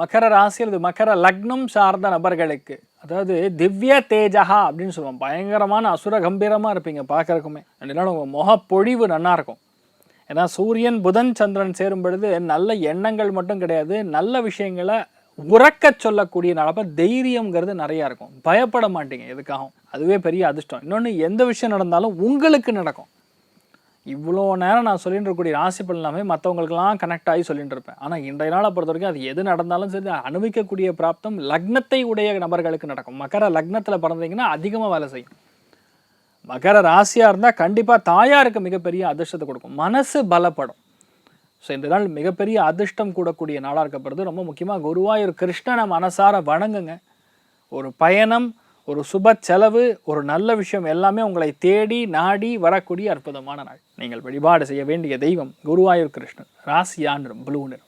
மகர ராசி அல்லது மகர லக்னம் சார்ந்த நபர்களுக்கு அதாவது திவ்ய தேஜகா அப்படின்னு சொல்லுவோம். பயங்கரமான அசுர கம்பீரமாக இருப்பீங்க பார்க்கறக்குமே அதனால உங்கள் முகப்பொழிவு நல்லாயிருக்கும் ஏன்னா சூரியன் புதன் சந்திரன் சேரும் பொழுது நல்ல எண்ணங்கள் மட்டும் கிடையாது. நல்ல விஷயங்களை உறக்க சொல்லக்கூடிய நடப்ப தைரியங்கிறது நிறையா இருக்கும். பயப்பட மாட்டீங்க எதுக்காகவும். அதுவே பெரிய அதிர்ஷ்டம். இன்னொன்று எந்த விஷயம் நடந்தாலும் உங்களுக்கு நடக்கும். இவ்வளோ நேரம் நான் சொல்லிட்டு இருக்கக்கூடிய ராசி பலனாமே மற்றவங்களுக்கெல்லாம் கனெக்ட் ஆகி சொல்லிட்டு இருப்பேன் ஆனால் இன்றைய நாளை பொறுத்த வரைக்கும் அது எது நடந்தாலும் சரி அனுபவிக்கக்கூடிய பிராப்தம் லக்னத்தை உடைய நபர்களுக்கு நடக்கும். மகர லக்னத்தில் பிறந்தீங்கன்னா அதிகமாக வேலை செய்யும். மகர ராசியாக இருந்தால் கண்டிப்பாக தாயாருக்கு மிகப்பெரிய அதிர்ஷ்டத்தை கொடுக்கும். மனசு பலப்படும். ஸோ இந்த நாள் மிகப்பெரிய அதிர்ஷ்டம் கூடக்கூடிய நாளாக இருக்கப்படுது ரொம்ப முக்கியமாக குருவாயூர் கிருஷ்ணனை மனசார வணங்குங்க. ஒரு பயணம் ஒரு சுப செலவு ஒரு நல்ல விஷயம் எல்லாமே உங்களை தேடி நாடி வரக்கூடிய அற்புதமான நாள். நீங்கள் வழிபாடு செய்ய வேண்டிய தெய்வம் குருவாயூர் கிருஷ்ணன். ராசியா நிறம் ப்ளூ நிறம்